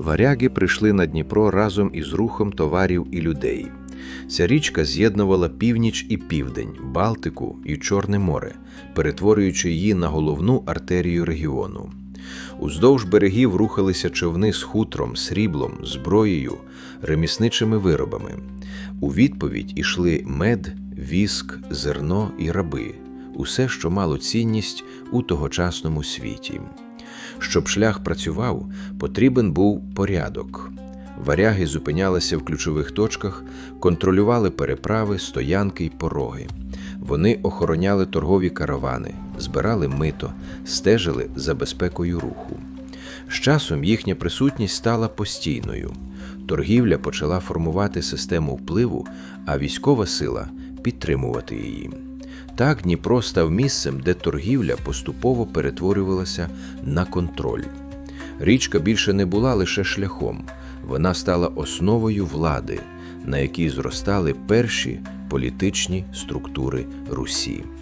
Варяги прийшли на Дніпро разом із рухом товарів і людей. Ця річка з'єднувала північ і південь, Балтику і Чорне море, перетворюючи її на головну артерію регіону. Уздовж берегів рухалися човни з хутром, сріблом, зброєю, ремісничими виробами. У відповідь ішли мед, віск, зерно і раби усе, що мало цінність у тогочасному світі. Щоб шлях працював, потрібен був порядок. Варяги зупинялися в ключових точках, контролювали переправи, стоянки й пороги. Вони охороняли торгові каравани, збирали мито, стежили за безпекою руху. З часом їхня присутність стала постійною. Торгівля почала формувати систему впливу, а військова сила підтримувати її. Так Дніпро став місцем, де торгівля поступово перетворювалася на контроль. Річка більше не була лише шляхом, вона стала основою влади, на якій зростали перші політичні структури Русі.